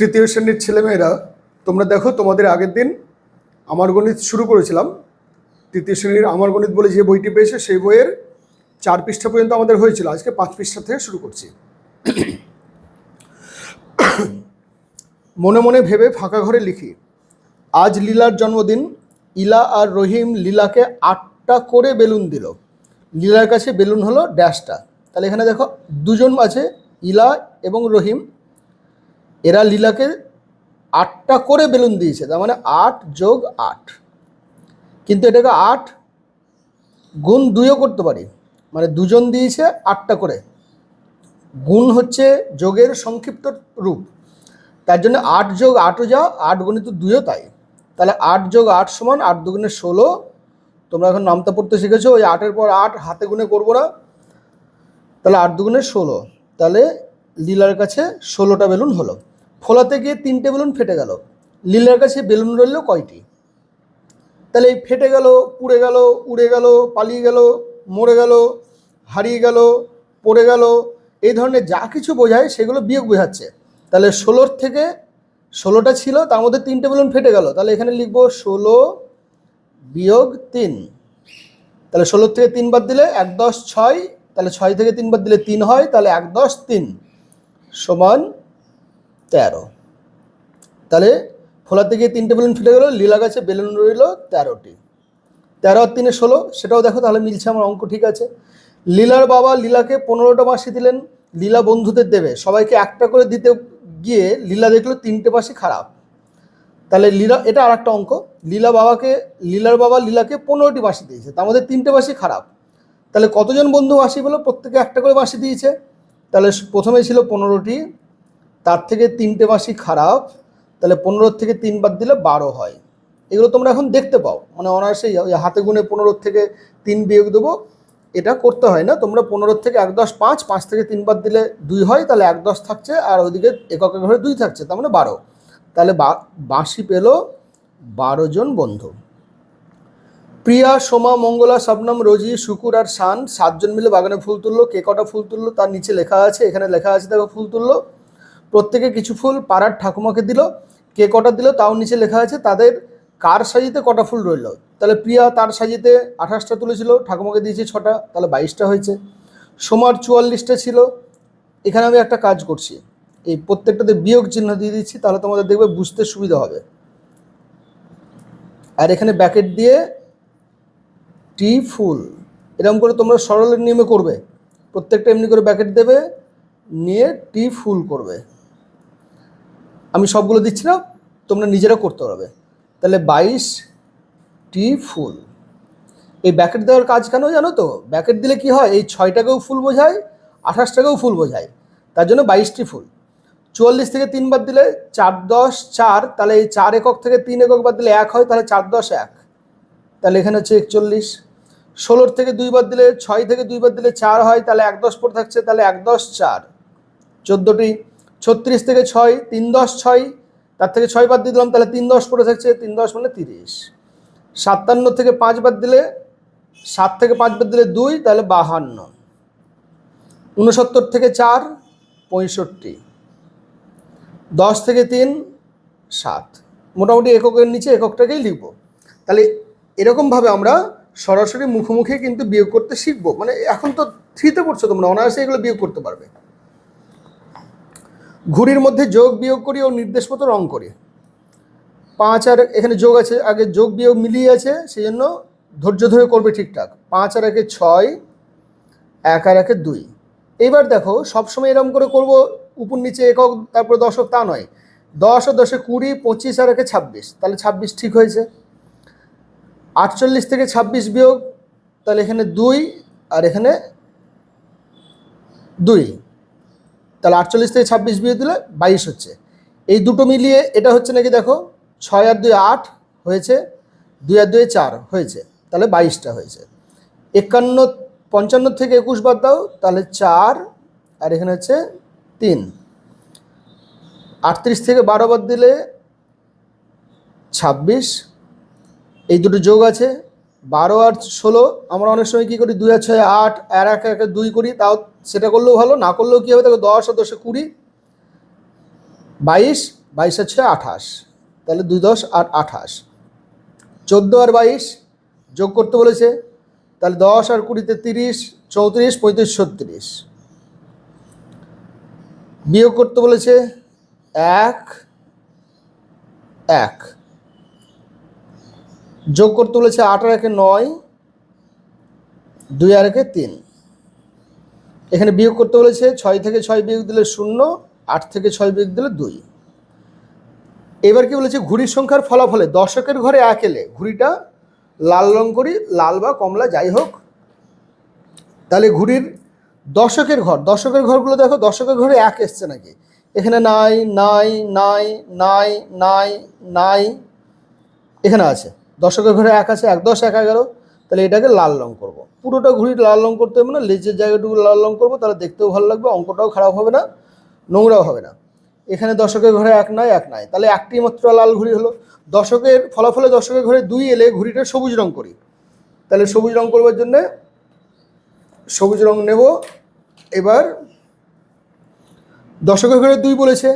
তৃতীয় শ্রেণির ছেলেমেয়েরা, তোমরা দেখো তোমাদের আগের দিন আমার গণিত শুরু করেছিলাম। তৃতীয় শ্রেণির আমার গণিত বলে যে বইটি পেয়েছে, সেই বইয়ের চার পৃষ্ঠা পর্যন্ত আমাদের হয়েছিল। আজকে পাঁচ পৃষ্ঠা থেকে শুরু করছি। মনে মনে ভেবে ফাঁকা ঘরে লিখি, আজ লীলার জন্মদিন, ইলা আর রহিম লীলাকে আটটা করে বেলুন দিল। লীলার কাছে বেলুন হলো ড্যাশটা। তাহলে এখানে দেখো, দুজন আছে, ইলা এবং রহিম। এরা লীলাকে আটটা করে বেলুন দিয়েছে, তার মানে আট যোগ আট। কিন্তু এটাকে আট গুণ দুইও করতে পারি মানে দুজন দিয়েছে আটটা করে। গুণ হচ্ছে যোগের সংক্ষিপ্ত রূপ। তার জন্য আট যোগ আটও যা, আট গণিত দুইও তাই। তাহলে আট যোগ আট সমান আট দুগুণে ষোলো। তোমরা এখন নামতা পড়তে শিখেছো, ওই আটের পর আট হাতে গুণে করব না। তাহলে আট দুগুণে ষোলো। তাহলে লীলার কাছে ষোলোটা বেলুন হলো। ফোলাতে গিয়ে তিনটে বেলুন ফেটে গেল। লীলার কাছে বেলুন রইল কয়টি? তাহলে এই ফেটে গেল, পুড়ে গেল, উড়ে গেল, পালিয়ে গেল, মরে গেল, হারিয়ে গেল, পড়ে গেল, এই ধরনের যা কিছু বোঝায় সেগুলো বিয়োগ বোঝাচ্ছে। তাহলে ষোলোর থেকে ষোলোটা ছিল, তার মধ্যে তিনটে বেলুন ফেটে গেল। তাহলে এখানে লিখব ষোলো বিয়োগ তিন। তাহলে ষোলোর থেকে তিন বাদ দিলে এক দশ ছয়, তাহলে ছয় থেকে তিন বাদ দিলে তিন হয়, তাহলে এক দশ তিন সমান তেরো। তাহলে ফোলা থেকে তিনটে বেলুন ফেটে গেল, লীলা গাছে বেলুন রইল তেরোটি। তেরো আর তিনে ষোলো, সেটাও দেখো, তাহলে মিলছে আমার অঙ্ক, ঠিক আছে। লীলার বাবা লীলাকে পনেরোটা মাসি দিলেন, লীলা বন্ধুদের দেবে। সবাইকে একটা করে দিতে গিয়ে লীলা দেখল তিনটে মাসি খারাপ। তাহলে লীলা, এটা আর একটা অঙ্ক, লীলা বাবাকে, লীলার বাবা লীলাকে পনেরোটি বাসি দিয়েছে, তার মধ্যে তিনটে বাসি খারাপ। তাহলে কতজন বন্ধু বাসি বলো প্রত্যেকে একটা করে বাসি দিয়েছে। তাহলে প্রথমে ছিল পনেরোটি তার থেকে তিনটে মাসি খারাপ, তাহলে পনেরোর থেকে তিন বাদ দিলে বারো হয়। এগুলো তোমরা এখন দেখতে পাও। মানে অনায়াসেই হাতে গুনে পনেরোর থেকে তিন বিয়োগ দেবো, এটা করতে হয় না। তোমরা পনেরোর থেকে এক দশ পাঁচ পাঁচ থেকে তিন বাদ দিলে দুই হয়, তাহলে এক দশ থাকছে আর ওইদিকে একক ঘরে দুই থাকছে, তার মানে বারো। তাহলে বাঁশি পেল বারো জন বন্ধু। প্রিয়া, সোমা, মঙ্গলা, শবনম, রোজি, শুকুর আর শান, সাতজন মিলে বাগানে ফুল তুললো। কে কটা ফুল তুললো? তার নিচে লেখা আছে, এখানে লেখা আছে, দেখো ফুল তুললো। প্রত্যেকে কিছু ফুল পাড়ার ঠাকুমাকে দিল, কে কটা দিল তাও নিচে লেখা আছে, তাদের কার সাজিতে কটা ফুল রইল? তাহলে প্রিয়া তার সাজিতে আঠাশটা তুলেছিল, ঠাকুমাকে দিয়েছে ছটা, তাহলে বাইশটা হয়েছে। সোমার চুয়াল্লিশটা ছিল, এখানে আমি একটা কাজ করছি। এই প্রত্যেকটাতে বিয়োগ চিহ্ন দিয়ে দিচ্ছি, তাহলে তোমাদের দেখবে বুঝতে সুবিধা হবে। আর এখানে ব্যাকেট দিয়ে টি ফুল, এরকম করে তোমরা সরলের নিয়মে করবে। প্রত্যেকটা এমনি করে ব্যাকেট দেবে, নিয়ে টি ফুল করবে। আমি সবগুলো দিচ্ছি না, তোমরা নিজেরা করতে পারবে। তাহলে বাইশ টি ফুল। এই ব্যাকেট দেওয়ার কাজ কেন জানো তো? ব্যাকেট দিলে কি হয়? এই ছয়টাকেও ফুল বোঝায়, আঠাশটাকেও ফুল বোঝায়। তার জন্য বাইশটি ফুল। চুয়াল্লিশ থেকে তিন বাদ দিলে চার দশ চার, তাহলে এই চার একক থেকে তিন একক বাদ দিলে এক হয়, তাহলে চার দশ এক। তাহলে এখানে হচ্ছে একচল্লিশ। ষোলোর থেকে দুই বাদ দিলে ছয় থেকে দুই বাদ দিলে চার হয়, তাহলে এক দশ পর থাকছে, তাহলে এক দশ চার। চোদ্দোটি ছত্রিশ থেকে ছয়, তিন দশ ছয়, তার থেকে ছয় বাদ দিয়ে দিলাম, তাহলে তিন দশ পড়ে থাকছে, তিন দশ মানে তিরিশ। সাতান্ন থেকে পাঁচ বাদ দিলে, সাত থেকে পাঁচ বাদ দিলে দুই, তাহলে বাহান্ন। উনসত্তর থেকে চার, পঁয়ষট্টি। দশ থেকে তিন, সাত। মোটামুটি এককের নিচে এককটাকেই লিখব। তাহলে এরকমভাবে আমরা সরাসরি মুখোমুখি কিন্তু বিয়োগ করতে শিখব। মানে এখন তো থ্রিতে পড়ছো তোমরা অনায়াসে এগুলো বিয়োগ করতে পারবে। ঘুড়ির মধ্যে যোগ বিয়োগ করি ও নির্দেশ মতো রং করি। পাঁচ আর এখানে যোগ আছে, আগে যোগ বিয়োগ মিলিয়ে আছে সেই জন্য ধৈর্য ধরে করবে ঠিকঠাক। পাঁচ আর একে ছয়, এক আর একে দুই। এইবার দেখো, সবসময় এরম করে করব, উপর নিচে একক, তারপরে দশক, তা নয়। দশ ও দশে কুড়ি, পঁচিশ আর একে ছাব্বিশ। তাহলে ছাব্বিশ ঠিক হয়েছে। আটচল্লিশ থেকে ছাব্বিশ বিয়োগ, তাহলে এখানে দুই আর এখানে দুই। তাহলে আটচল্লিশ থেকে ছাব্বিশ বিয়োগ দিলে বাইশ হচ্ছে। এই দুটো মিলিয়ে এটা হচ্ছে নাকি দেখো, ছয় আর দুই আট হয়েছে, দুই আর দুই চার হয়েছে, তাহলে বাইশটা হয়েছে। একান্ন, পঞ্চান্ন থেকে একুশ বাদ দাও, তাহলে চার, আর এখানে হচ্ছে তিন। আটত্রিশ থেকে বারো বাদ দিলে ছাব্বিশ, এই দুটো যোগ আছে বারো আর ষোলো, আমরা অনেক সময় কী করি? দুই আর ছয়, আট, আর এক এক, দুই করি, তাও সেটা করলেও ভালো, না করলেও কী হবে? দেখো দশ আর দশে কুড়ি, বাইশ বাইশ আর ছয়, আঠাশ। তাহলে দুই, দশ আর আঠাশ। চোদ্দ আর বাইশ যোগ করতে বলেছে, তাহলে দশ আর কুড়িতে তিরিশ, চৌত্রিশ, পঁয়ত্রিশ, ছত্রিশ। বিয়োগ করতে বলেছে, এক এক। যোগ করতে বলেছে আট আর একে নয়, দুই আর একে তিন। এখানে বিয়োগ করতে বলেছে ছয় থেকে ছয় বিয়োগ দিলে শূন্য, আট থেকে ছয় বিয়োগ দিলে দুই। এবার কি বলেছে? ঘুড়ির সংখ্যার ফলাফলে দশকের ঘরে এক এলে ঘুড়িটা লাল রং করি, লাল বা কমলা, যাই হোক। তাহলে ঘুড়ির দশকের ঘর, দশকের ঘরগুলো দেখো, দশকের ঘরে এক এসছে নাকি? এখানে নাই নাই নাই নাই নাই নাই, এখানে আছে। দশকের ঘরে এক আছে, এক দশ, এক এগারো, তাহলে এটাকে লাল রং করব। পুরোটা ঘুড়ি লাল রং করতে হবে না, লেজের জায়গাটুকু লাল রং করব, তাহলে দেখতেও ভালো লাগবে, অঙ্কটাও খারাপ হবে না, নোংরাও হবে না। এখানে দশকের ঘরে এক নয় এক নয় তাহলে একটি মাত্র লাল ঘুড়ি হলো। দশকের ফলাফলে দশকের ঘরে দুই এলে ঘুড়িটা সবুজ রং করি। তাহলে সবুজ রং করবার জন্যে সবুজ রং নেব, এবার দশকের ঘরে দুই বলেছে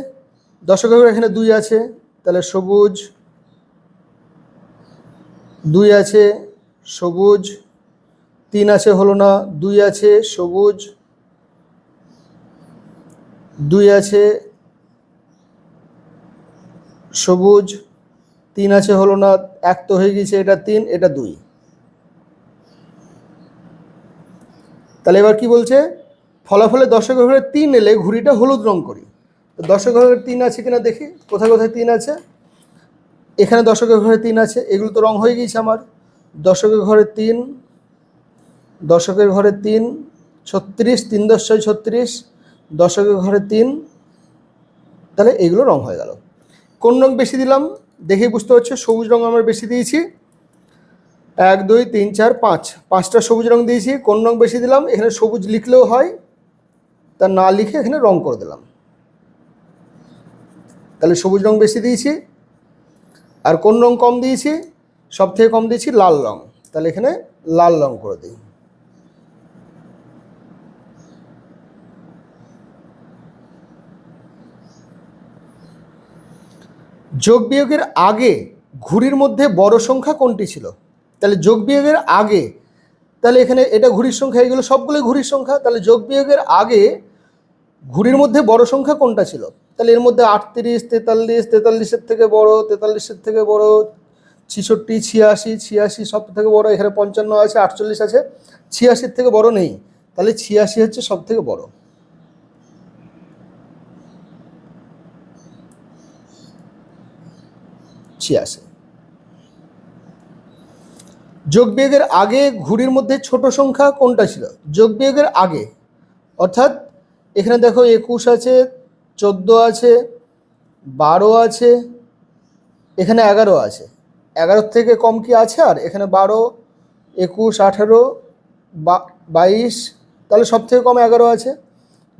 দশকের ঘরে এখানে দুই আছে, তাহলে সবুজ দুই আছে সবুজ, তিন আছে হলো না, দুই আছে সবুজ, দুই আছে সবুজ, তিন আছে হলো না, এক তো হয়ে গেছে এটা তিন, এটা দুই। তাহলে এবার কি বলছে? ফলাফলে দশকের ঘরে তিন এলে ঘুড়িটা হলুদ রং করি। তো দশকের ঘরে তিন আছে কিনা দেখি? কোথায় কোথায় তিন আছে? এখানে দশকের ঘরে তিন আছে। এগুলো তো রং হয়ে গিয়েছে আমার। দশকের ঘরে তিন দশকের ঘরে তিন, ছত্রিশ, তিন দশ ছয় ছত্রিশ দশকের ঘরে তিন। তাহলে এগুলো রং হয়ে গেল। কোন রং বেশি দিলাম? দেখেই বুঝতে পারছ, সবুজ রং আমরা বেশি দিয়েছি। এক, দুই, তিন, চার, পাঁচ। পাঁচটা সবুজ রং দিয়েছি। কোন রং বেশি দিলাম? এখানে সবুজ লিখলেও হয়। তা না লিখে এখানে রং করে দিলাম। তাহলে সবুজ রং বেশি দিয়েছি। আর কোন রং কম দিয়েছি? সব থেকে কম দিয়েছি লাল রং। তাহলে এখানে লাল রং করে দিই। যোগ বিয়োগের আগে ঘুড়ির মধ্যে বড় সংখ্যা কোনটি ছিল? তাহলে যোগ বিয়োগের আগে, তাহলে এখানে এটা ঘুড়ির সংখ্যা এগুলো সবগুলোই ঘুড়ির সংখ্যা। তাহলে যোগ বিয়োগের আগে ঘুড়ির মধ্যে বড় সংখ্যা কোনটা ছিল? তাহলে এর মধ্যে আটত্রিশ, তেতাল্লিশ, তেতাল্লিশের থেকে বড়, তেতাল্লিশের থেকে বড়, ছিষট্টি, ছিয়াশি ছিয়াশি সব থেকে বড়, এখানে পঞ্চান্ন আছে, আটচল্লিশ আছে, ছিয়াশির থেকে বড় নেই। তাহলে ছিয়াশি হচ্ছে সব থেকে বড়। ছিয়াশি। যোগ বিয়োগের আগে ঘুড়ির মধ্যে ছোট সংখ্যা কোনটা ছিল? যোগ বিয়োগের আগে। অর্থাৎ এখানে দেখো একুশ আছে, চোদ্দ আছে, বারো আছে, এখানে এগারো আছে। এগারোর থেকে কম কি আছে আর? এখানে বারো, একুশ, আঠারো বাইশ, তাহলে সব থেকে কম এগারো আছে।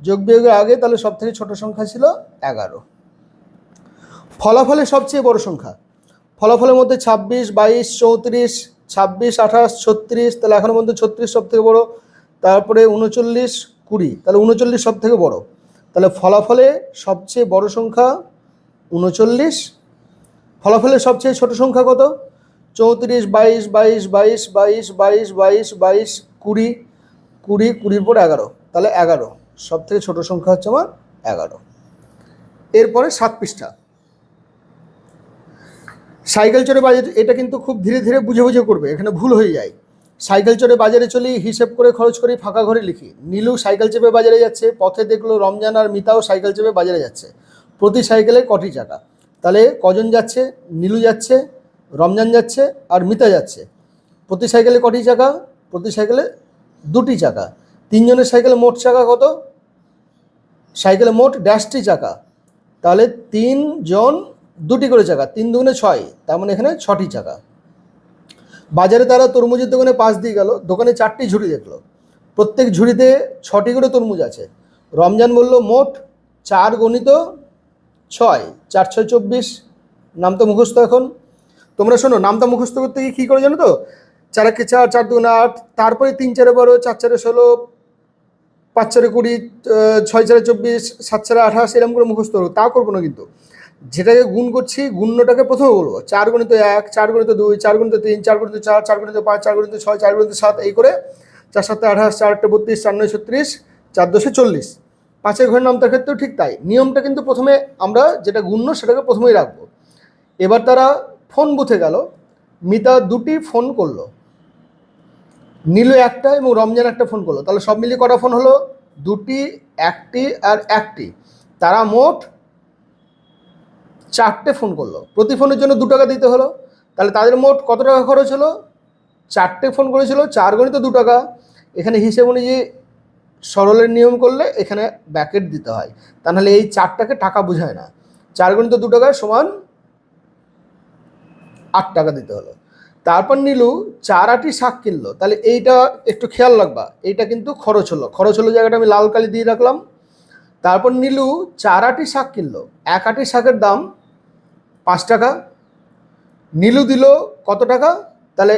যোগ বিয়োগের আগে তাহলে সব থেকে ছোট সংখ্যা ছিল এগারো। ফলাফলে সবচেয়ে বড় সংখ্যা। ফলাফলের মধ্যে ছাব্বিশ, বাইশ, চৌত্রিশ, ছাব্বিশ, আঠাশ, ছত্রিশ, তাহলে এখনও পর্যন্ত ছত্রিশ সব থেকে বড়। তারপরে উনচল্লিশ কুড়ি, তাহলে উনচল্লিশ সব থেকে বড়। তাহলে ফলাফলে সবচেয়ে বড় সংখ্যা উনচল্লিশ। ফলাফলের সবচেয়ে ছোট সংখ্যা কত? চৌত্রিশ, বাইশ বাইশ বাইশ বাইশ বাইশ বাইশ বাইশ, কুড়ি কুড়ি, কুড়ির পর এগারো। তাহলে এগারো সব থেকে ছোটো সংখ্যা হচ্ছে আমার এগারো। এরপরে সাত পৃষ্ঠা। সাইকেল চড়ে বাজারে এটা কিন্তু খুব ধীরে ধীরে বুঝে বুঝে করবে, এখানে ভুল হয়ে যায়। সাইকেল চড়ে বাজারে চলি, হিসেব করে খরচ করি ফাঁকা ঘরে লিখি। নীলু সাইকেল চেপে বাজারে যাচ্ছে, পথে দেখল রমজান আর মিতাও সাইকেল চেপে বাজারে যাচ্ছে। প্রতি সাইকেলে কটি চাকা তাহলে কজন যাচ্ছে? নীলু যাচ্ছে, রমজান যাচ্ছে আর মিতা যাচ্ছে। প্রতি সাইকেলে কটি চাকা প্রতি সাইকেলে দুটি চাকা তিনজনের সাইকেলে মোট চাকা কত? সাইকেলে মোট ড্যাশটি চাকা তাহলে তিনজন দুটি করে চাকা তিন দুগুণে ছয়, তার মানে এখানে ছটি চাকা বাজারে তারা তরমুজের দোকানে পাশ দিয়ে গেল, দোকানে চারটি ঝুড়ি দেখল। প্রত্যেক ঝুড়িতে ছটি করে তরমুজ আছে। রমজান বলল, মোট চার গণিত ছয়, চার ছয় চব্বিশ, নাম তো মুখস্থ এখন। তোমরা শোনো নামটা মুখস্থ করতে গিয়ে কী করে জানো তো? চারাকে চার চার দুগুণে আট, তারপরে তিন চারে বারো, চার চারে ষোলো, পাঁচ চারে কুড়ি ছয় চারে চব্বিশ, সাত চারে আঠাশ এরকম করে মুখস্থ তা করব না কিন্তু। যেটাকে গুণ করছি গুণ্যটাকে প্রথমে বলব। চার গণিত এক, চার গণিত দুই, চার গণিত তিন, চার গণিত চার চার গণিত পাঁচ, চার গণিত ছয়, চার গণিত সাত, এই করে চার সাতটা আঠাশ চার আটটা বত্রিশ, চার নয় ছত্রিশ, চার দশে চল্লিশ। পাঁচের ঘরের নামতার ক্ষেত্রেও ঠিক তাই। নিয়মটা কিন্তু প্রথমে আমরা যেটা গুণ্য সেটাকে প্রথমেই রাখব। এবার তারা ফোন বুথে গেল। মিতা দুটি ফোন করল। নীলু একটা এবং রমজান একটা ফোন করল। তাহলে সব মিলিয়ে কটা ফোন হলো? দুটি, একটি আর একটি। তারা মোট চারটে ফোন করল। প্রতি ফোনের জন্য দু টাকা দিতে হলো। তাহলে তাদের মোট কত টাকা খরচ হলো? চারটে ফোন করেছিল, চার গণিত দু টাকা। এখানে হিসেব অনুযায়ী সরলের নিয়ম করলে এখানে ব্যাকেট দিতে হয়। তা নাহলে এই চারটাকে টাকা বোঝায় না। চার গণিত দু টাকা সমান আট টাকা দিতে হলো। তারপর নিলু চার আটি শাক কিনলো। তাহলে এইটা একটু খেয়াল রাখবা। এইটা কিন্তু খরচ হলো। খরচ হলো জায়গাটা আমি লাল কালি দিয়ে রাখলাম। তারপর নিলু চার আটি শাক কিনলো। এক আটি শাকের দাম টাকা। নীলু দিল কত টাকা? তাহলে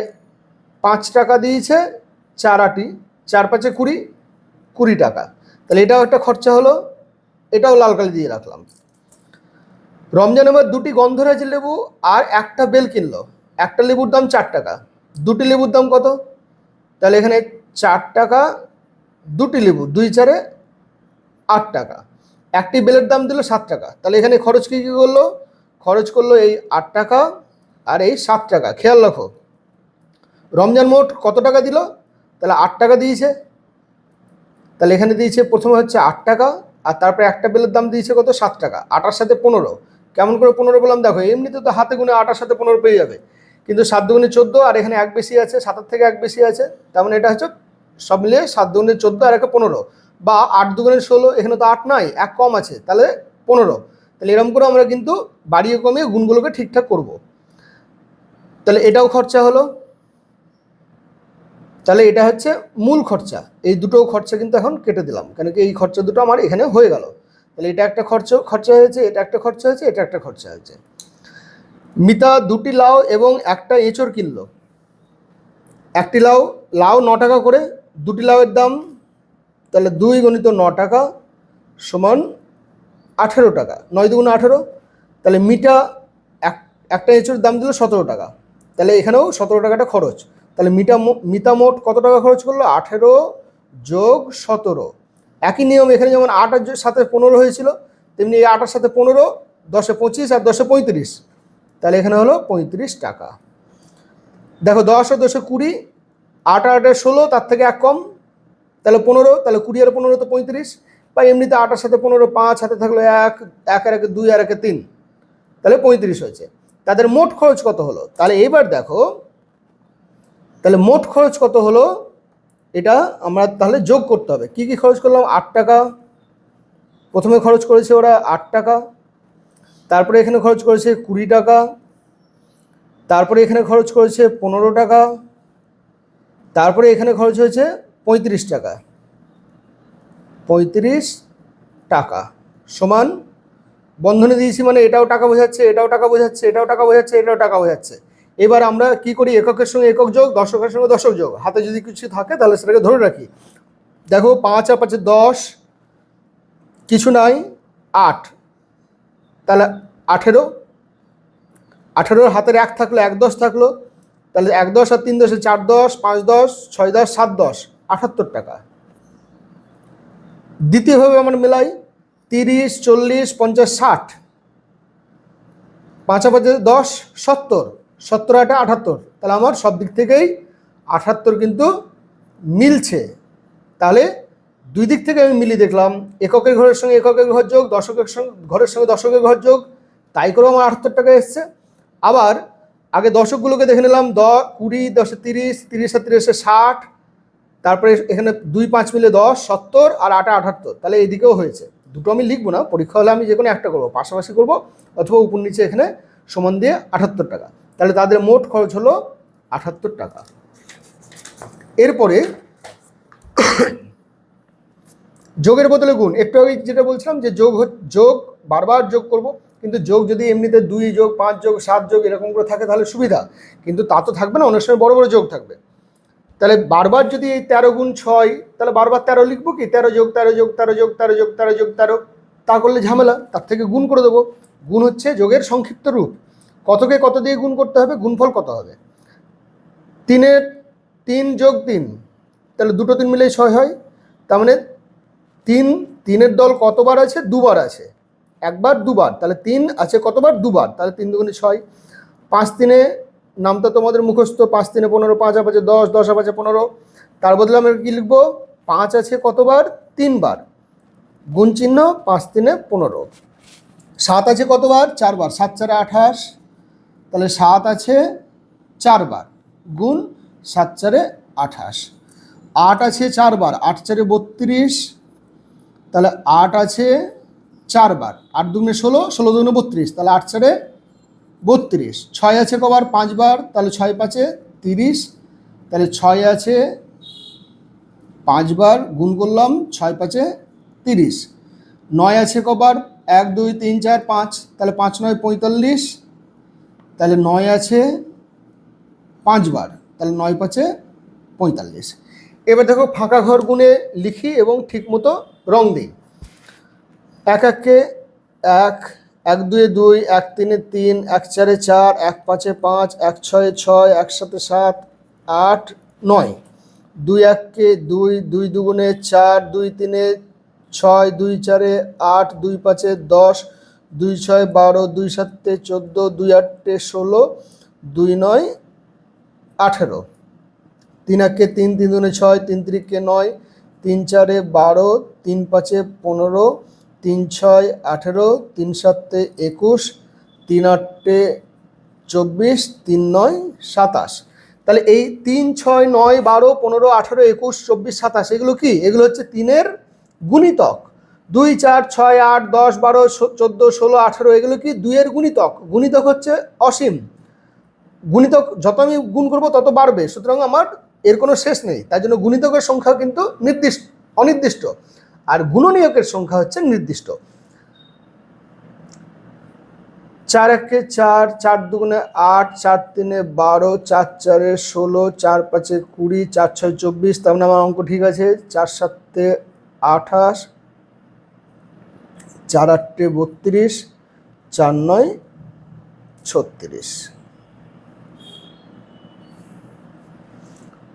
পাঁচ টাকা দিয়েছে চার আটি। চার পাঁচে কুড়ি কুড়ি টাকা। তাহলে এটাও একটা খরচা হলো। এটাও লাল কালি দিয়ে রাখলাম। রমজান এবার দুটি গন্ধরাজ লেবু আর একটা বেল কিনলো। একটা লেবুর দাম চার টাকা। দুটি লেবুর দাম কত? তাহলে এখানে চার টাকা, দুটি লেবু, দুই চারে আট টাকা। একটি বেলের দাম দিল সাত টাকা। তাহলে এখানে খরচ কী কী করল? খরচ করল এই আট টাকা আর এই সাত টাকা। খেয়াল রাখো। রমজান মোট কত টাকা দিল? তাহলে আট টাকা দিয়েছে। তাহলে এখানে দিয়েছে প্রথমে হচ্ছে আট টাকা আর তারপরে একটা বেলের দাম দিয়েছে কত? সাত টাকা। আটার সাথে পনেরো। কেমন করে পনেরো বললাম? দেখো, এমনিতে তো হাতে গুনে আটার সাথে পনেরো পেয়ে যাবে। কিন্তু সাত দুগুণে চোদ্দ আর এখানে এক বেশি আছে, সাতের থেকে এক বেশি আছে। তার মানে এটা হচ্ছে সব মিলিয়ে সাত দুগুণে চোদ্দ আর একে পনেরো। বা আট দুগুণে ষোলো, এখানে তো আট নাই, এক কম আছে। তাহলে পনেরো। তাহলে এরকম করে আমরা কিন্তু বাড়িয়ে কমিয়ে গুণগুলোকে ঠিকঠাক করব। তাহলে এটাও খরচা হলো। তাহলে এটা হচ্ছে মূল খরচা। এই দুটো খরচা কিন্তু এখন কেটে দিলাম। কেন কি এই খরচা দুটো আমার এখানে হয়ে গেল। তাহলে এটা একটা খরচ, খরচা হয়েছে, এটা একটা খরচা হয়েছে, এটা একটা খরচা হয়েছে। মিতা দুটি লাউ এবং একটা এঁচড় কিনলো। একটি লাউ লাউ ন টাকা করে, দুটি লাউয়ের দাম, তাহলে দুই গণিত ন টাকা সমান আঠেরো টাকা। নয় দুগুণ আঠেরো, তাহলে মিটা এক একটা এঁচড়ের দাম দিল সতেরো টাকা। তাহলে এখানেও সতেরো টাকাটা খরচ। তাহলে মিটা মিতা মোট কত টাকা খরচ করল? আঠেরো যোগ সতেরো। একই নিয়ম এখানে যেমন আটার সাথে পনেরো হয়েছিল, তেমনি এই আটার সাথে পনেরো, দশে পঁচিশ আর দশে পঁয়ত্রিশ। তাহলে এখানে হলো পঁয়ত্রিশ টাকা। দেখো দশ আর দশে কুড়ি, আট আটে ষোলো, তার থেকে এক কম। তাহলে পনেরো, তাহলে কুড়ি আর পনেরো তো পঁয়ত্রিশ। বা এমনিতে আটার সাথে পনেরো, পাঁচ, হাতে থাকল এক এক, আর একে দুই, আর একে তিন, তাহলে পঁয়ত্রিশ হয়েছে। তাদের মোট খরচ কত হলো? তাহলে এবার দেখো, তাহলে মোট খরচ কত হলো? এটা আমরা তাহলে যোগ করতে হবে। কি কি খরচ করলাম? আট টাকা। প্রথমে খরচ করেছে ওরা আট টাকা। তারপরে এখানে খরচ করেছে কুড়ি টাকা। তারপরে এখানে খরচ করেছে পনেরো টাকা। তারপরে এখানে খরচ হয়েছে পঁয়ত্রিশ টাকা। পঁয়ত্রিশ টাকা সমান, বন্ধনে দিয়েছি মানে এটাও টাকা বোঝাচ্ছে, এটাও টাকা বোঝাচ্ছে, এটাও টাকা বোঝাচ্ছে, এটাও টাকা বোঝাচ্ছে। এবার আমরা কি করি? এককের সঙ্গে একক যোগ, দশকের সঙ্গে দশক যোগ। হাতে যদি কিছু থাকে তাহলে সেটাকে ধরে রাখি। দেখো, পাঁচ আর পাঁচে দশ, কিছু নাই, আট। তাহলে আঠেরো। আঠেরোর হাতের এক থাকল, এক দশ থাকল। তাহলে এক দশ আর তিন দশে চার দশ, পাঁচ দশ, ছয় দশ, সাত দশ, আটাত্তর টাকা। দ্বিতীয়ভাবে আমরা মেলাই তিরিশ, চল্লিশ, পঞ্চাশ, ষাট। পাঁচা পাঁচে দশ, সত্তর। সত্তর আটে আটাত্তর তাহলে আমার সব দিক থেকেই আটাত্তর কিন্তু মিলছে। তাহলে দুই দিক থেকে আমি মিলিয়ে দেখলাম, এককের ঘরের সঙ্গে এককের ঘর যোগ, দশকের সঙ্গে, ঘরের সঙ্গে দশকের ঘর যোগ, তাই করেও আমার আটাত্তর টাকা এসছে। আবার আগে দশকগুলোকে দেখে নিলাম, দ, কুড়ি, দশে তিরিশ, তিরিশে তিরিশে ষাট তারপরে এখানে দুই পাঁচ মিলে দশ, সত্তর আর আটা আটাত্তর। তাহলে এইদিকেও হয়েছে। দুটো আমি লিখব না, পরীক্ষা হলে আমি যে কোনো একটা করব, পাশাপাশি করব, অথবা উপর নিচে এখানে সমান দিয়ে আটাত্তর টাকা। তাহলে তাদের মোট খরচ হলো আটাত্তর টাকা। এরপরে যোগের বদলে গুণ। একটু আগে যেটা বলছিলাম যে যোগ যোগ বারবার যোগ করব, কিন্তু যোগ যদি এমনিতে দুই যোগ, পাঁচ যোগ, সাত যোগ এরকম করে থাকে তাহলে সুবিধা। কিন্তু তা তো থাকবে না, অনেক সময় বড় বড় যোগ থাকবে। তাহলে বারবার যদি এই তেরো গুণ ছয়, তাহলে বারবার তেরো লিখব কি? তেরো যোগ তেরো যোগ তেরো যোগ তেরো যোগ তেরো যোগ, তেরো। তা করলে ঝামেলা, তার থেকে গুণ করে দেবো। গুণ হচ্ছে যোগের সংক্ষিপ্ত রূপ। কতকে কত দিয়ে গুণ করতে হবে? গুণফল কত হবে? তিনের তিন যোগ তিন, তাহলে দুটো তিন মিলেই ছয় হয়। তার মানে তিন, তিনের দল কতবার আছে? দুবার আছে। একবার, দুবার, তাহলে তিন আছে কতবার? দুবার, তাহলে তিন দুগুণে ছয়। পাঁচ তিনে নামটা তোমাদের মুখস্থ, পাঁচ, তিনে পনেরো, পাঁচ আছে দশ দশ আছে পনেরো। তার বদলে আমরা কী লিখব? পাঁচ আছে কতবার? তিনবার। গুণ চিহ্ন, পাঁচ, তিনে পনেরো। সাত আছে কতবার? চারবার। সাত, চারে আঠাশ। তাহলে সাত আছে চারবার। গুণ সাত, চারে আঠাশ। আট আছে চারবার। আট, চারে বত্রিশ। তাহলে আট আছে চারবার। আট দুগুণে ষোলো ষোলো দুগুণে বত্রিশ। তাহলে আট, চারে বত্রিশ। ছয় আছে কবার পাঁচবার, তাহলে ছয় পাঁচে তিরিশ। তাহলে ছয় আছে পাঁচবার গুণ করলাম, ছয় পাঁচে তিরিশ। নয় আছে কবার এক, দুই, তিন, চার, পাঁচ, তাহলে পাঁচ, নয়, পঁয়তাল্লিশ। তাহলে নয় আছে পাঁচবার, তাহলে নয় পাঁচে পঁয়তাল্লিশ। এবার দেখো ফাঁকা ঘর গুণে লিখি এবং ঠিকমতো রং দিই। এক এককে এক এক দুই দুই, এক তিনে তিন, এক চারে চার, এক পাঁচে পাঁচ, এক ছয়ে ছয় এক সাথে সাত, আট নয়। দুই এককে দুই দুই দুগুণে চার, দুই তিনে ছয়, দুই চারে আট, দুই পাঁচে দশ, দুই ছয় বারো, দুই সাতে চোদ্দ, দুই আটে ষোলো, দুই নয় আঠেরো। তিন একে তিন তিন দুনে ছয়, তিন তিরিকে নয়, তিন চারে বারো, তিন পাঁচে পনেরো তিন ছয় আঠেরো, তিন সাতে একুশ, তিন আটে চব্বিশ, তিন নয় সাতাশ। তাহলে এই তিন ছয় নয় বারো পনেরো আঠেরো একুশ চব্বিশ সাতাশ, এগুলো কি? এগুলো হচ্ছে তিনের গুণিতক। দুই চার ছয় আট দশ বারো চোদ্দ ষোলো আঠেরো, এগুলো কি? দুইয়ের গুণিতক। গুণিতক হচ্ছে অসীম। গুণিতক যত আমি গুণ করব তত বাড়বে। সুতরাং আমার এর কোনো শেষ নেই। তাই জন্য গুণিতকের সংখ্যা কিন্তু নির্দিষ্ট, অনির্দিষ্ট। আর গুণনীয়কের সংখ্যা হচ্ছে নির্দিষ্ট। চার একে চার চার দুগুণে আট, চার তিনে বারো, চার চারে ষোলো, চার পাঁচে কুড়ি, চার ছয় চব্বিশ, তার মানে আমার অঙ্ক ঠিক আছে, চার সাতে আঠাশ, চার আটটে বত্রিশ, চার নয় ছত্রিশ।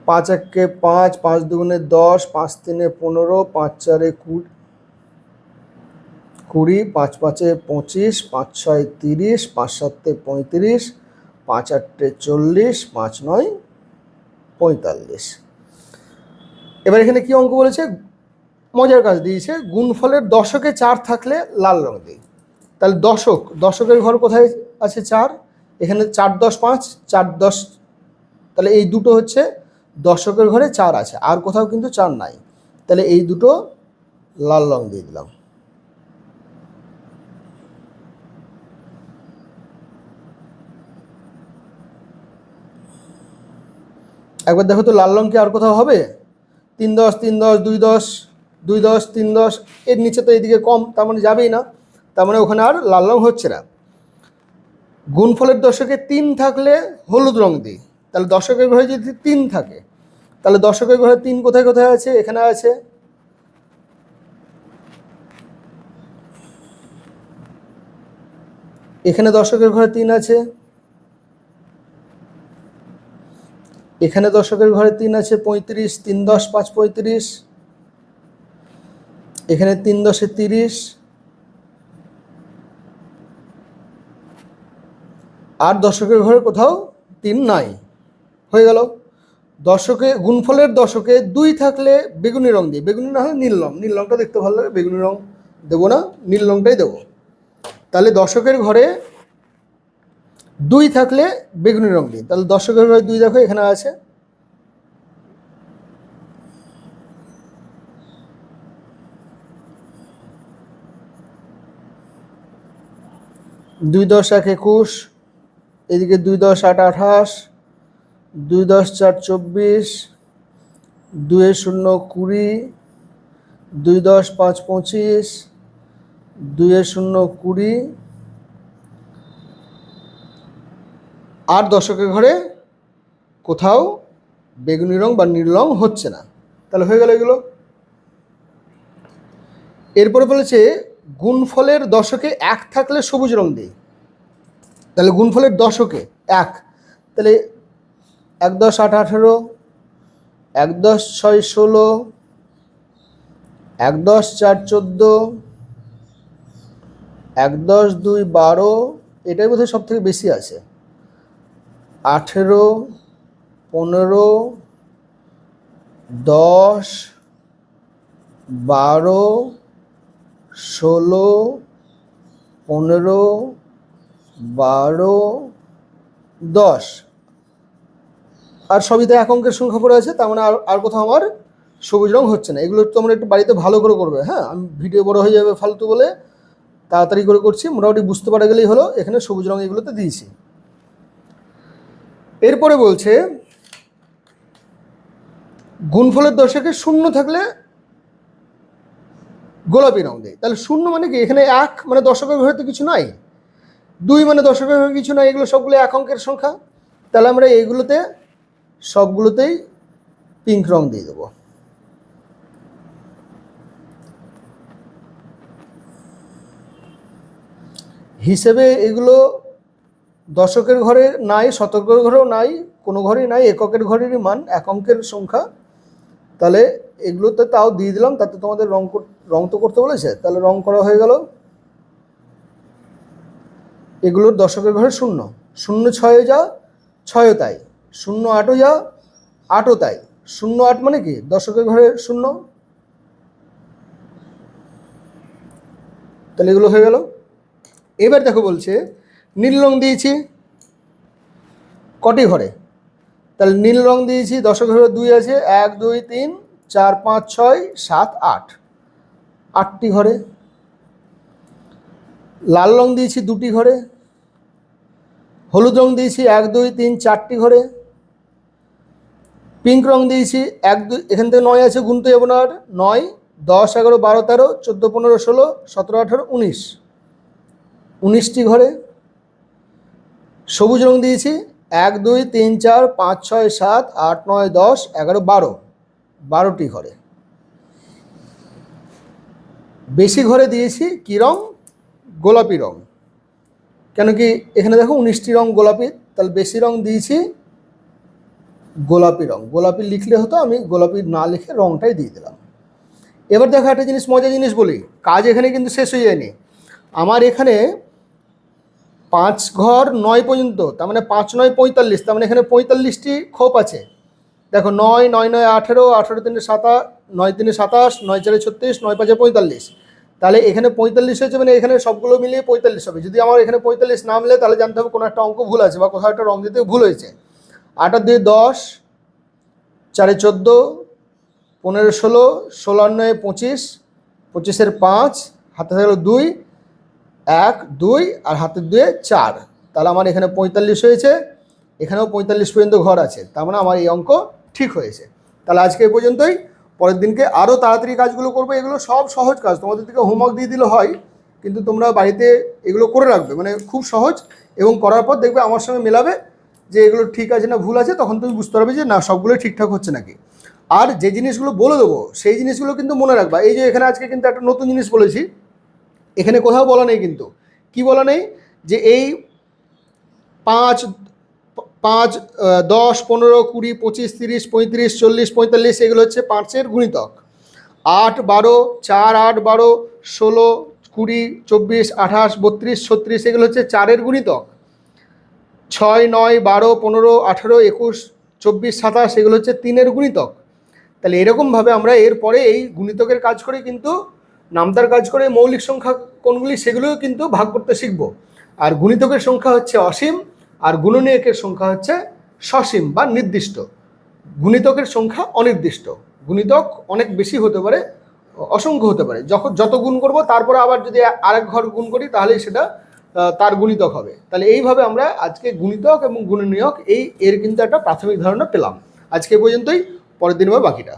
পাঁচ একে পাঁচ পাঁচ দুগুণে দশ, পাঁচ তিনে পনেরো, পাঁচ চারে কুড়ি কুড়ি, পাঁচ পাঁচে পঁচিশ, পাঁচ ছয় তিরিশ, পাঁচ সাতে পঁয়ত্রিশ, পাঁচ আটটে চল্লিশ, পাঁচ নয় পঁয়তাল্লিশ। এবার এখানে কি অঙ্ক বলেছে? মজার কাজ দিয়েছে, গুণফলের দশকে চার থাকলে লাল রং দিই। তাহলে দশক, দশকের ঘর কোথায় আছে চার? এখানে চার দশ পাঁচ, চার দশ, তাহলে এই দুটো হচ্ছে দশকের ঘরে চার আছে, আর কোথাও কিন্তু চার নাই। তাহলে এই দুটো লাল রং দিয়ে দিলাম। একবার দেখো তো লাল রং কি আর কোথাও হবে? তিন দশ তিন দশ, দুই দশ দুই দশ, তিন দশ, এর নিচে তো এদিকে কম, তার মানে যাবেই না। তার মানে ওখানে আর লাল রং হচ্ছে না। গুণফলের দশকে তিন থাকলে হলুদ রং দিই। তাহলে দশকের ঘরে যদি তিন থাকে তাহলে দশকের ঘরে তিন কোথায় কোথায় আছে? এখানে আছে। এখানে দশকের ঘরে তিন আছে। এখানে দশকের ঘরে তিন আছে পঁয়ত্রিশ, তিন দশ, পাঁচ পঁয়ত্রিশ। এখানে তিন দশে তিরিশ। আর দশকের ঘরে কোথাও তিন নাই। হয়ে গেল। দশকে, গুণফলের দশকে দুই থাকলে বেগুনি রং দিই বেগুনি না হলে নীল রং। নীল রংটা দেখতে ভালো লাগে, বেগুনি রং দেবো না, নীল রংটাই দেবো। তাহলে দশকের ঘরে দুই থাকলে বেগুনি রং দিই তাহলে দশকের ঘরে দুই দেখো, এখানে আছে। দুই দশ এক একুশ, এদিকে দুই দশ আট আঠাশ দুই দশ চার চব্বিশ, দুই শূন্য কুড়ি, দুই দশ পাঁচ পঁচিশ, দুই শূন্য কুড়ি। আর দশকের ঘরে কোথাও বেগুনি রং বা নীল রং হচ্ছে না। তাহলে হয়ে গেল এগুলো। এরপরে বলেছে, গুণফলের দশকে এক থাকলে সবুজ রং দিই। তাহলে গুণফলের দশকে এক। তাহলে এক দশ আট আঠেরো, এক দশ ছয় ষোলো, এক দশ চার চোদ্দ, এক দশ দুই বারো, এটাই বোধহয় সব থেকে বেশি আছে। আঠেরো, পনেরো, দশ, বারো, ষোলো, পনেরো, বারো, দশ। আর সবই তো এক অঙ্কের সংখ্যা পড়ে আছে, তার মানে আর আর কোথাও আমার সবুজ রং হচ্ছে না। এগুলো তোমরা একটু বাড়িতে ভালো করে করবে হ্যাঁ? আমি ভিডিও বড় হয়ে যাবে ফালতু বলে তাড়াতাড়ি করে করছি, মোটামুটি বুঝতে পারা গেলেই হলো, এখানে সবুজ রং এগুলোতে দিয়েছি। এরপরে বলছে, গুণফলের দশকে শূন্য থাকলে গোলাপি রং দেয়। তাহলে শূন্য মানে কি? এখানে এক মানে দশকের ঘরে তো কিছু নাই। দুই মানে দশকের ঘরে কিছু নাই, এগুলো সবগুলো এক অঙ্কের সংখ্যা। তাহলে আমরা এইগুলোতে সবগুলোতেই পিঙ্ক রং দিয়ে দেবো। হিসেবে এগুলো দশকের ঘরে নাই, শতকের ঘরেও নাই, কোনো ঘরেই নাই, এককের ঘরেরই মান, এক অঙ্কের সংখ্যা। তাহলে এগুলোতে তাও দিয়ে দিলাম, তাতে তোমাদের রং রং তো করতে বলেছে, তাহলে রং করা হয়ে গেল। এগুলোর দশকের ঘরে শূন্য শূন্য ছয়ে যা, ছয়ও তাই। শূন্য আটও যা, আটও তাই। শূন্য আট মানে কি? দশকের ঘরে শূন্য। তাহলে এগুলো হয়ে গেল। এবার দেখো বলছে, নীল রং দিয়েছি কটি ঘরে? তাহলে নীল রং দিয়েছি দশক ঘরে দুই আছে, এক, দুই, তিন, চার, পাঁচ, ছয়, সাত, আট। আটটি ঘরে। লাল রং দিয়েছি দুটি ঘরে। হলুদ রং দিয়েছি এক, দুই, তিন, চারটি ঘরে। পিঙ্ক রং দিয়েছি, এক এখান থেকে নয় আছে গুনতে যাব না আর। নয়, দশ, এগারো, বারো, তেরো, চোদ্দ, পনেরো, ষোলো, সতেরো, আঠেরো, উনিশ। উনিশটি ঘরে সবুজ রং দিয়েছি, এক, দুই, তিন, চার, পাঁচ, ছয়, সাত, আট, নয়, দশ, এগারো, বারো। বারোটি ঘরে। বেশি ঘরে দিয়েছি কী রং? গোলাপি রং। কেন কি এখানে দেখো উনিশটি রং গোলাপি, তাহলে বেশি রং দিয়েছি গোলাপি রং। গোলাপি লিখলে হতো আমি গোলাপি না লিখে রংটাই দিয়ে দিলাম। এবার দেখো একটা জিনিস, মজার জিনিস বলি। কাজ এখানে কিন্তু শেষ হয়ে যায়নি। আমার এখানে পাঁচ ঘর নয় পর্যন্ত, তার মানে পাঁচ নয় পঁয়তাল্লিশ, তার মানে এখানে পঁয়তাল্লিশটি খোপ আছে। দেখো নয় নয় নয়, আঠেরো আঠেরো, তিনে সাতা, নয়, তিনে সাতাশ, নয়, চারে ছত্রিশ, নয়, পাঁচে পঁয়তাল্লিশ। তাহলে এখানে পঁয়তাল্লিশ হয়েছে মানে এখানে সবগুলো মিলিয়ে পঁয়তাল্লিশ হবে। যদি আমার এখানে পঁয়তাল্লিশ না মিলে, তাহলে জানতে হবে কোনো একটা অঙ্ক ভুল আছে বা কোথাও একটা রং দিতে ভুল হয়েছে। আটার দিয়ে দশ, চারে চোদ্দ, পনেরো ষোলো ষোলো নয় পঁচিশ, পঁচিশের পাঁচ, হাতে থাকল দুই, এক, দুই আর হাতের দুয়ে চার। তাহলে আমার এখানে পঁয়তাল্লিশ হয়েছে, এখানেও পঁয়তাল্লিশ পর্যন্ত ঘর আছে। তার মানে আমার এই অঙ্ক ঠিক হয়েছে। তাহলে আজকে এই পর্যন্তই। পরের দিনকে আরও তাড়াতাড়ি কাজগুলো করব, এগুলো সব সহজ কাজ। তোমাদের থেকে হোমওয়ার্ক দিয়ে দিলে হয়, কিন্তু তোমরা বাড়িতে এগুলো করে রাখবে। মানে খুব সহজ এবং করার পর দেখবে আমার সঙ্গে মেলাবে। যে এগুলো ঠিক আছে না ভুল আছে, তখন তুমি বুঝতে পারবে যে না সবগুলো ঠিকঠাক হচ্ছে নাকি। আর যে জিনিসগুলো বলে দেবো, সেই জিনিসগুলো কিন্তু মনে রাখবা। এই যে এখানে আজকে কিন্তু একটা নতুন জিনিস বলেছি, এখানে কোথাও বলা নেই কিন্তু। কি বলা নেই? যে এই পাঁচ পাঁচ দশ, পনেরো, কুড়ি, পঁচিশ, তিরিশ, পঁয়ত্রিশ, চল্লিশ, পঁয়তাল্লিশ, এগুলো হচ্ছে পাঁচের গুণিতক। আট, বারো, চার, আট, বারো, ষোলো, কুড়ি, চব্বিশ, আঠাশ, বত্রিশ, ছত্রিশ, এগুলো হচ্ছে চারের গুণিতক। ছয় নয় বারো পনেরো আঠেরো একুশ চব্বিশ সাতাশ এগুলো হচ্ছে তিনের গুণিতক। তাহলে এরকমভাবে আমরা এরপরে এই গুণিতকের কাজ করে কিন্তু নামতার কাজ করে মৌলিক সংখ্যা কোনগুলি সেগুলোও কিন্তু ভাগ করতে শিখব। আর গুণিতকের সংখ্যা হচ্ছে অসীম, আর গুণনীয়কের সংখ্যা হচ্ছে সসীম বা নির্দিষ্ট। গুণিতকের সংখ্যা অনির্দিষ্ট। গুণিতক অনেক বেশি হতে পারে, অসংখ্য হতে পারে। যখন যত গুণ করব, তারপরে আবার যদি আরেক ঘর গুণ করি তাহলে সেটা তার গুণিতক হবে। তাহলে এইভাবে আমরা আজকে গুণিতক এবং গুণনীয়ক এই এর কিন্তু একটা প্রাথমিক ধারণা পেলাম। আজকে পর্যন্তই, পরের দিন হবে বাকিটা।